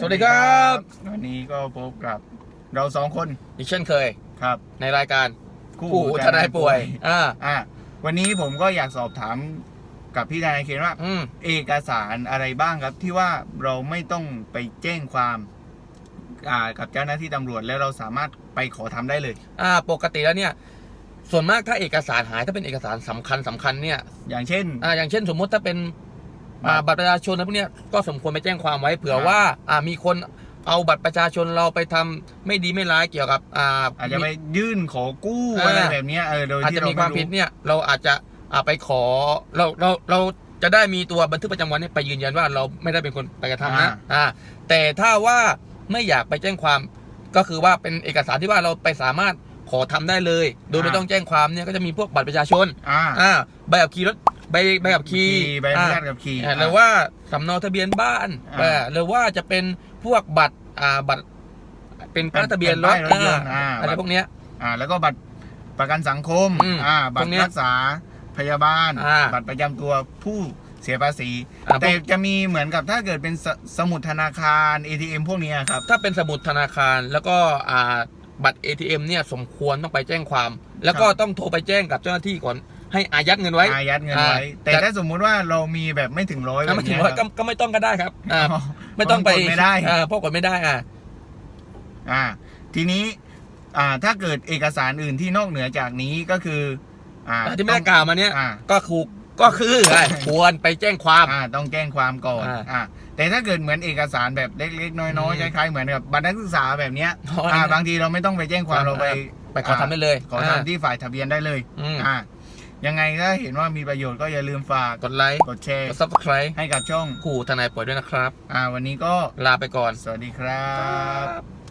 สวัสดีครับ วันนี้ก็พบกับเราสองคนอีกเช่นเคย ครับ ในรายการคู่คู่ทนายป่วยอ่าอะวันนี้ผมก็อยากสอบถามกับพี่ทนายเคนว่าอืมเอกสารอะไรบ้างครับที่ว่าเราไม่ต้องไปแจ้งความอ่ากับเจ้าหน้าที่ตำรวจแล้วเราสามารถไปขอทำได้เลย อ่า ปกติแล้วเนี่ย ส่วนมากถ้าเอกสารหายถ้าเป็นเอกสารสำคัญสำคัญเนี่ย อย่างเช่น อ่าอย่างเช่นสมมุติถ้าเป็น อ่าบัตรบัตรประชาชนอะไรพวกเนี้ยก็สมควรไปแจ้งความไว้เผื่อครับว่าอ่ามีคนเอาบัตรประชาชนเราไปทำไม่ดีไม่ร้ายเกี่ยวกับอ่า อาจจะไปยื่นขอกู้อ่า อะไรแบบเนี้ยเออโดยอาจที่จะเรามีความไรู้ผิดเนี่ยเราอาจจะอ่าไปขอเราเราเราจะได้มีตัวบันทึกประจำวันเนี่ยไปยืนยันว่าเราไม่ได้เป็นคนไปกระทำนะอ่าแต่ถ้าว่าไม่อยากไปแจ้งความก็คือว่าเป็นเอกสารที่ว่าเราไปสามารถขอทำได้เลย โดยไม่ต้องแจ้งความเนี่ยก็จะมีพวกบัตรประชาชนอ่า อ่าใบขับขี่รถ ใบใบขับขี่ใบอนุญาตขับขี่อ่าหรือว่าสำเนาทะเบียนบ้านอ่าอ่าหรือว่าจะเป็นพวกบัตรอ่าบัตร เป็นป้ายทะเบียนรถเป็นป้ายรถยนต์อ่าอ่าอะไรพวกเนี้ยอ่า แล้วก็บัตรประกันสังคมอืมอ่าบัพตวกรเนี้ยรักษาพยาบาลอ่าบัตรประจำตัวผู้เสียภาษีอ่าแต่จะมีเหมือนกับถ้าเกิดเป็นสสมุดธนาคาร ATM พวกเนี้ยครับ ถ้าเป็นสมุดธนาคารแล้วก็อ่าบัตร ATM เนี่ยสมควรต้องไปแจ้งความ แล้วก็ครับต้องโทรไปแจ้งกับเจ้าหน้าที่ก่อน ให้อายัดเงินไว้อายัดเงินอ่าไว้แต่แต่ถ้าสมมุติว่าเรามีแบบไม่ถึงร้อยถ้าไม่ถึงร้อยก็ก็ไม่ต้องก็ได้ครับอ่าอ๋อไม่ต้องไปกดไม่ได้อ่าพวกกดไม่ได้อ่าอ่า ทีนี้อ่าถ้าเกิดเอกสารอื่นที่นอกเหนือจากนี้ก็คืออ่าที่ไม่ได้กล่าวมาเนี่ยอ่าก็คือก็คืออ่าควรไปแจ้งความอ่าต้องแจ้งความก่อนอ่าอ่าแต่ถ้าเกิดเหมือนเอกสารแบบเล็กๆน้อยอืมๆคล้ายๆเหมือนกับบัตรนักศึกษาแบบเนี้ยอ๋ออันอ่านั้นบางทีเราไม่ต้องไปแจ้งความอ่าเราไปไปขอทำได้เลย ขอทำที่ฝ่ายทะเบียนได้เลยอืมอ่า ยังไงถ้าเห็นว่ามีประโยชน์ก็อย่าลืมฝากกดไลค์กดแชร์กด subscribe ให้กับช่อง ขู่ทนายป่วยด้วยนะครับ อ่า วันนี้ก็ลาไปก่อน สวัสดีครับ